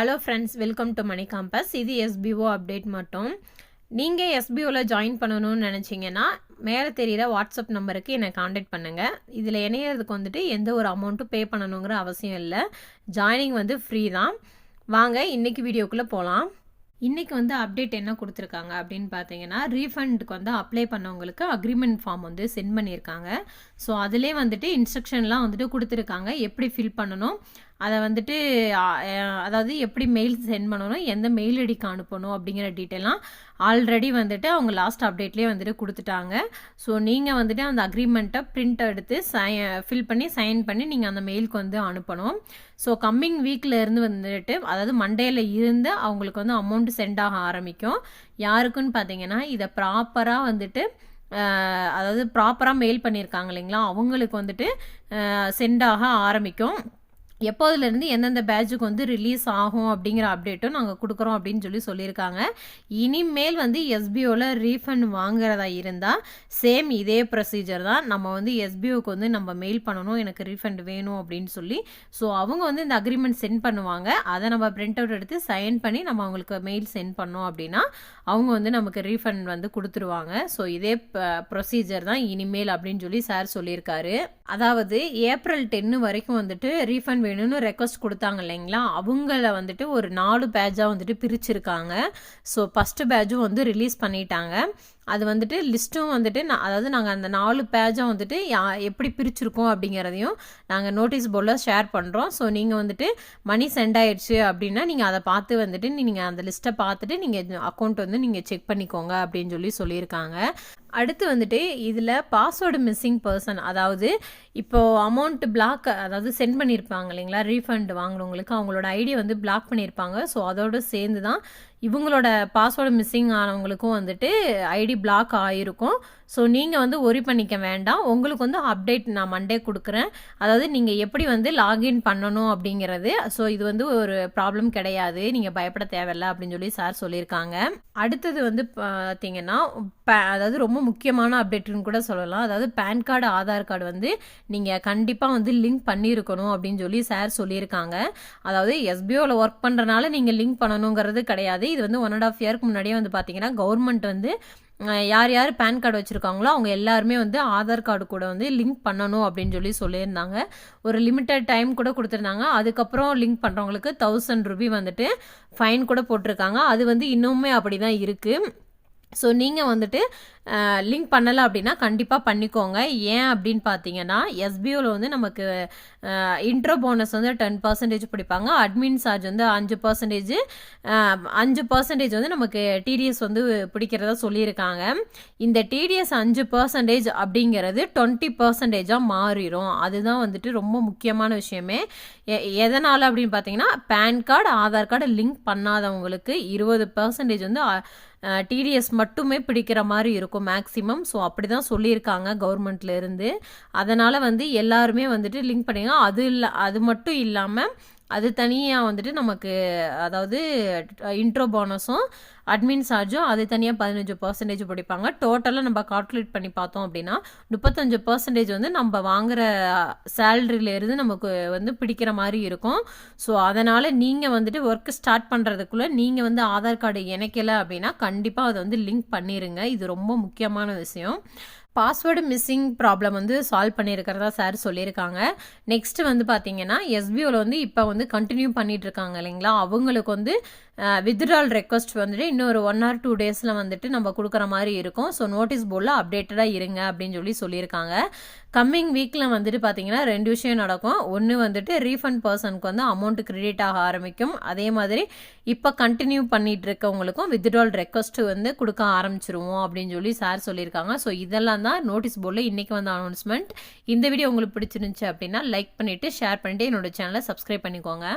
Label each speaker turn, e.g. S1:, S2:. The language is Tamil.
S1: Hello friends welcome to money compass இது எஸ்பிஓ அப்டேட் மட்டும். நீங்கள் எஸ்பிஓவில் ஜாயின் பண்ணணும்னு நினச்சிங்கன்னா மேலே தெரியிற வாட்ஸ்அப் நம்பருக்கு என்னை காண்டாக்ட் பண்ணுங்கள் இதில் இணையறதுக்கு வந்துட்டு எந்த ஒரு அமௌண்ட்டும் பே பண்ணணுங்கிற அவசியம் இல்லை. ஜாயினிங் வந்து ஃப்ரீ தான். வாங்க இன்றைக்கி வீடியோக்குள்ளே போகலாம் இன்றைக்கி வந்து அப்டேட் என்ன கொடுத்துருக்காங்க அப்படின்னு பார்த்தீங்கன்னா ரீஃபண்டுக்கு வந்து அப்ளை பண்ணவங்களுக்கு அக்ரிமெண்ட் ஃபார்ம் வந்து சென்ட் பண்ணியிருக்காங்க. ஸோ அதிலே வந்துட்டு இன்ஸ்ட்ரக்ஷன்லாம் வந்துட்டு கொடுத்துருக்காங்க. எப்படி ஃபில் பண்ணணும்? அதை வந்துட்டு அதாவது எப்படி மெயில் சென்ட் பண்ணணும் எந்த மெயில் ஐடிக்கு அனுப்பணும் அப்படிங்கிற டீட்டெயிலாம் ஆல்ரெடி வந்துட்டு அவங்க லாஸ்ட் அப்டேட்லேயே வந்துட்டு கொடுத்துட்டாங்க. ஸோ நீங்கள் வந்துட்டு அந்த அக்ரிமெண்ட்டை பிரிண்ட் எடுத்து சை ஃபில் பண்ணி சைன் பண்ணி நீங்கள் அந்த மெயிலுக்கு வந்து அனுப்பணும். ஸோ கம்மிங் வீக்கில் இருந்து வந்துட்டு அதாவது மண்டேயில் இருந்து அவங்களுக்கு வந்து அமௌண்ட் சென்ட் ஆக ஆரம்பிக்கும். யாருக்குன்னு பார்த்தீங்கன்னா இதை ப்ராப்பராக வந்துட்டு அதாவது ப்ராப்பராக மெயில் பண்ணியிருக்காங்க இல்லைங்களா? அவங்களுக்கு வந்துட்டு சென்ட் ஆக ஆரம்பிக்கும். எப்போதுலேருந்து எந்தெந்த பேட்சுக்கு வந்து ரிலீஸ் ஆகும் அப்படிங்கிற அப்டேட்டும் நாங்கள் கொடுக்குறோம் அப்படின்னு சொல்லி சொல்லியிருக்காங்க. இனிமேல் வந்து எஸ்பிஓவில் ரீஃபண்ட் வாங்குறதா இருந்தால் சேம் இதே ப்ரொசீஜர் தான். நம்ம வந்து எஸ்பிஓக்கு வந்து நம்ம மெயில் பண்ணணும் எனக்கு ரீஃபண்ட் வேணும் அப்படின்னு சொல்லி. ஸோ அவங்க வந்து இந்த அக்ரிமெண்ட் சென்ட் பண்ணுவாங்க. அதை நம்ம பிரிண்ட் அவுட் எடுத்து சைன் பண்ணி நம்ம அவங்களுக்கு மெயில் சென்ட் பண்ணோம் அப்படின்னா அவங்க வந்து நமக்கு ரீஃபண்ட் வந்து கொடுத்துருவாங்க. ஸோ இதே ப்ரொசீஜர் தான் இனிமேல் அப்படின்னு சொல்லி சார் சொல்லியிருக்காரு. அதாவது ஏப்ரல் டென்னு வரைக்கும் வந்துட்டு ரீஃபண்ட் வேணும்னு ரெக்வஸ்ட் கொடுத்தாங்க இல்லைங்களா? அவங்கள வந்துட்டு ஒரு நாலு பேட்சாக வந்துட்டு பிரிச்சிருக்காங்க. ஸோ ஃபஸ்ட்டு பேட்சும் வந்து ரிலீஸ் பண்ணிட்டாங்க. அது வந்துட்டு லிஸ்ட்டும் வந்துட்டு நான் அதாவது நாங்கள் அந்த நாலு பேஜும் வந்துட்டு யா எப்படி பிரிச்சிருக்கோம் அப்படிங்கிறதையும் நாங்கள் நோட்டீஸ் போர்டில் ஷேர் பண்ணுறோம் ஸோ நீங்கள் வந்துட்டு மணி சென்ட் ஆயிடுச்சு அப்படின்னா நீங்கள் அதை பார்த்து வந்துட்டு நீங்கள் அந்த லிஸ்ட்டை பார்த்துட்டு நீங்கள் அக்கௌண்ட் வந்து நீங்கள் செக் பண்ணிக்கோங்க அப்படின்னு சொல்லி சொல்லியிருக்காங்க. அடுத்து வந்துட்டு இதில் பாஸ்வேர்டு மிஸ்ஸிங் பர்சன் அதாவது இப்போது அமௌண்ட் பிளாக் அதாவது சென்ட் பண்ணியிருப்பாங்க இல்லைங்களா? ரீஃபண்ட் வாங்கினவங்களுக்கு அவங்களோட ஐடியை வந்து பிளாக் பண்ணியிருப்பாங்க ஸோ அதோடு சேர்ந்து தான் இவங்களோட பாஸ்வேர்டு மிஸ்ஸிங் ஆனவங்களுக்கும் வந்துட்டு ஐடி பிளாக் ஆகிருக்கும் ஸோ நீங்கள் வந்து ஒரி பண்ணிக்க வேண்டாம். உங்களுக்கு வந்து அப்டேட் நான் மண்டே கொடுக்குறேன். அதாவது நீங்கள் எப்படி வந்து லாகின் பண்ணணும் அப்படிங்கிறது. ஸோ இது வந்து ஒரு ப்ராப்ளம் கிடையாது. நீங்கள் பயப்பட தேவையில்ல அப்படின்னு சொல்லி சார் சொல்லியிருக்காங்க. அடுத்தது வந்து பார்த்தீங்கன்னா அதாவது ரொம்ப முக்கியமான அப்டேட்னு கூட சொல்லலாம். அதாவது பேன் கார்டு ஆதார் கார்டு வந்து நீங்கள் கண்டிப்பாக வந்து லிங்க் பண்ணியிருக்கணும் அப்படின்னு சொல்லி சார் சொல்லியிருக்காங்க. அதாவது எஸ்பிஓவில் ஒர்க் பண்ணுறனால நீங்கள் லிங்க் பண்ணணுங்கிறது கிடையாது. இது வந்து ஒன் அண்ட் ஆஃப் இயர்க்கு முன்னாடியே வந்து பார்த்தீங்கன்னா கவர்மெண்ட் வந்து யார் யார் பேன் கார்டு வச்சுருக்காங்களோ அவங்க எல்லாருமே வந்து ஆதார் கார்டு கூட வந்து லிங்க் பண்ணணும் அப்படின்னு சொல்லி சொல்லியிருந்தாங்க. ஒரு லிமிட்டட் டைம் கூட கொடுத்துருந்தாங்க. அதுக்கப்புறம் லிங்க் பண்ணுறவங்களுக்கு தௌசண்ட் ருபி வந்துட்டு ஃபைன் கூட போட்டிருக்காங்க. அது வந்து இன்னுமே அப்படி தான் இருக்குது ஸோ நீங்கள் வந்துட்டு லிங்க் பண்ணலை அப்படின்னா கண்டிப்பாக பண்ணிக்கோங்க. ஏன் அப்படின்னு பார்த்தீங்கன்னா எஸ்பிஓவில் வந்து நமக்கு இன்ட்ரோ போனஸ் வந்து டென் பர்சன்டேஜ் பிடிப்பாங்க. அட்மின் சார்ஜ் வந்து அஞ்சு பர்சன்டேஜ் அஞ்சு பர்சன்டேஜ் வந்து நமக்கு டிடிஎஸ் வந்து பிடிக்கிறதா சொல்லியிருக்காங்க. இந்த டிடிஎஸ் அஞ்சு பர்சன்டேஜ் அப்படிங்கிறது டுவெண்ட்டி பர்சன்டேஜாக மாறிடும் அதுதான் வந்துட்டு ரொம்ப முக்கியமான விஷயமே. எதனால் அப்படின்னு பார்த்தீங்கன்னா PAN card Aadhaar card link பண்ணாதவங்களுக்கு இருபது பர்சன்டேஜ் வந்து டிடிஎஸ் மட்டுமே பிடிக்கிற மாதிரி இருக்கும். மேக்ஸிமம் ஸோ அப்படி தான் சொல்லியிருக்காங்க கவர்மெண்ட்லேருந்து அதனால் வந்து எல்லாருமே வந்துட்டு லிங்க் பண்ணிங்க அது இல்லை அது மட்டும் இல்லாமல் அது தனியாக வந்துட்டு நமக்கு அதாவது இன்ட்ரோ போனஸும் அட்மின் சார்ஜும் அது தனியாக பதினஞ்சு பர்சன்டேஜ் பிடிப்பாங்க. டோட்டலாக நம்ம கால்குலேட் பண்ணி பார்த்தோம் அப்படின்னா முப்பத்தஞ்சு பர்சன்டேஜ் வந்து நம்ம வாங்குற சேலரியிலேருந்து நமக்கு வந்து பிடிக்கிற மாதிரி இருக்கும். ஸோ அதனால் நீங்கள் வந்துட்டு ஒர்க் ஸ்டார்ட் பண்ணுறதுக்குள்ளே நீங்கள் வந்து ஆதார் கார்டு இணைக்கலை அப்படின்னா கண்டிப்பாக அதை வந்து லிங்க் பண்ணிடுங்க இது ரொம்ப முக்கியமான விஷயம். பாஸ்வேர்டு மிஸ்ஸிங் ப்ராப்ளம் வந்து சால்வ் பண்ணியிருக்கிறதா சார் சொல்லியிருக்காங்க. நெக்ஸ்ட் வந்து பார்த்தீங்கன்னா எஸ்பிஓவில் வந்து இப்போ வந்து கண்டினியூ பண்ணிட்டு இருக்காங்க இல்லைங்களா? அவங்களுக்கு வந்து வித்ட்ரால் ரெக்வஸ்ட் வந்துட்டு இன்னொரு ஒன் ஆர் டூ டேஸில் வந்துட்டு நம்ம கொடுக்குற மாதிரி இருக்கும். ஸோ நோட்டீஸ் போர்டில் அப்டேட்டடாக இருங்க அப்படின்னு சொல்லி சொல்லியிருக்காங்க. கம்மிங் வீக்கில் வந்துட்டு பார்த்தீங்கன்னா ரெண்டு விஷயம் நடக்கும். ஒன்று வந்துட்டு ரீஃபண்ட் பர்சனுக்கு வந்து அமௌண்ட் கிரெடிட் ஆக ஆரம்பிக்கும். அதே மாதிரி இப்போ கண்டினியூ பண்ணிட்டு இருக்கவங்களுக்கும் வித்ட்ரால் ரெக்வஸ்ட்டு வந்து கொடுக்க ஆரம்பிச்சிருவோம் அப்படின்னு சொல்லி சார் சொல்லியிருக்காங்க. ஸோ இதெல்லாம் தான் நோட்டீஸ் போர்டில் இன்றைக்கி வந்த அனௌன்ஸ்மெண்ட் இந்த வீடியோ உங்களுக்கு பிடிச்சிருந்துச்சு அப்படின்னா லைக் பண்ணிவிட்டு ஷேர் பண்ணிவிட்டு என்னோட சேனலை சப்ஸ்கிரைப் பண்ணிக்கோங்க.